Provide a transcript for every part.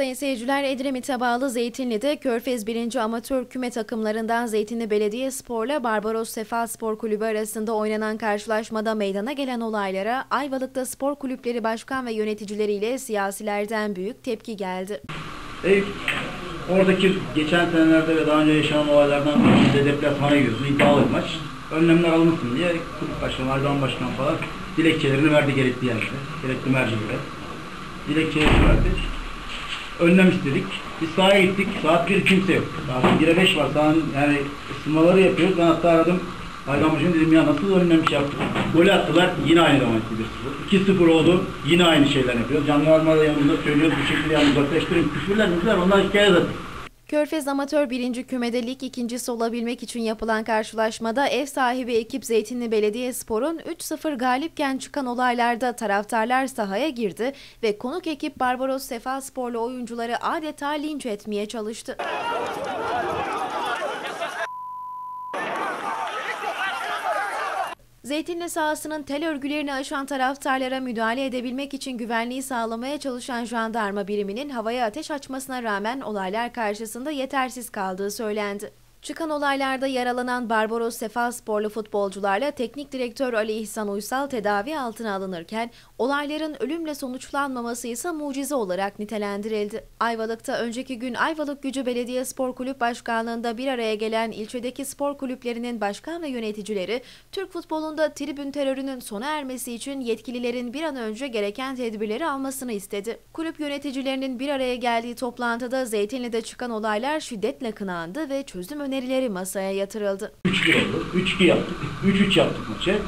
Sayın seyirciler Edremit'e bağlı Zeytinli'de Körfez 1. Amatör Küme takımlarından Zeytinli Belediyespor'la Barbaros Sefa Spor Kulübü arasında oynanan karşılaşmada meydana gelen olaylara Ayvalık'ta spor kulüpleri başkan ve yöneticileriyle siyasilerden büyük tepki geldi. E, oradaki geçen senelerde ve daha önce yaşanan olaylardan biz de deplasmana gidiyorsun. iddialı maç. Önlemler alınsın diye kulüp başkanı, Aydan Başkan falan dilekçelerini verdi gerekli yerlere. Gerekli mercilere. Dilekçelerini verdi. Önlem istedik. Biz sahaya gittik. Saat 1 kimse yok. Saat 1'e 5 var. Sahanın yani ısınmaları yapıyoruz. Ben hatta aradım. Aydan Başkanı dedim ya nasıl önlem şey yaptık. Gol attılar. Yine aynı zaman 1-0. 2-0 oldu. Yine aynı şeyler yapıyoruz. Canlı yarmada yanımızda söylüyoruz. Bu şekilde yani uzaklaştırın. Küfürler müfürler onlar hikaye zaten. Körfez Amatör 1. Kümede lig ikincisi olabilmek için yapılan karşılaşmada ev sahibi ekip Zeytinli Belediyespor'un 3-0 galipken çıkan olaylarda taraftarlar sahaya girdi ve konuk ekip Barbaros Sefa Sporlu oyuncuları adeta linç etmeye çalıştı. Zeytinli sahasının tel örgülerini aşan taraftarlara müdahale edebilmek için güvenliği sağlamaya çalışan jandarma biriminin havaya ateş açmasına rağmen olaylar karşısında yetersiz kaldığı söylendi. Çıkan olaylarda yaralanan Barbaros Sefa sporlu futbolcularla teknik direktör Ali İhsan Uysal tedavi altına alınırken olayların ölümle sonuçlanmaması ise mucize olarak nitelendirildi. Ayvalık'ta önceki gün Ayvalık Gücü Belediye Spor Kulüp Başkanlığı'nda bir araya gelen ilçedeki spor kulüplerinin başkan ve yöneticileri Türk futbolunda tribün terörünün sona ermesi için yetkililerin bir an önce gereken tedbirleri almasını istedi. Kulüp yöneticilerinin bir araya geldiği toplantıda Zeytinli'de çıkan olaylar şiddetle kınandı ve çözüm önerileri masaya yatırıldı. 3-1 oldu. 3-2 yaptık. 3-3 yaptık maçı.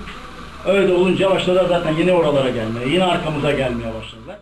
Öyle olunca başladılar zaten yine oralara gelmeye, yine arkamıza gelmeye başladılar.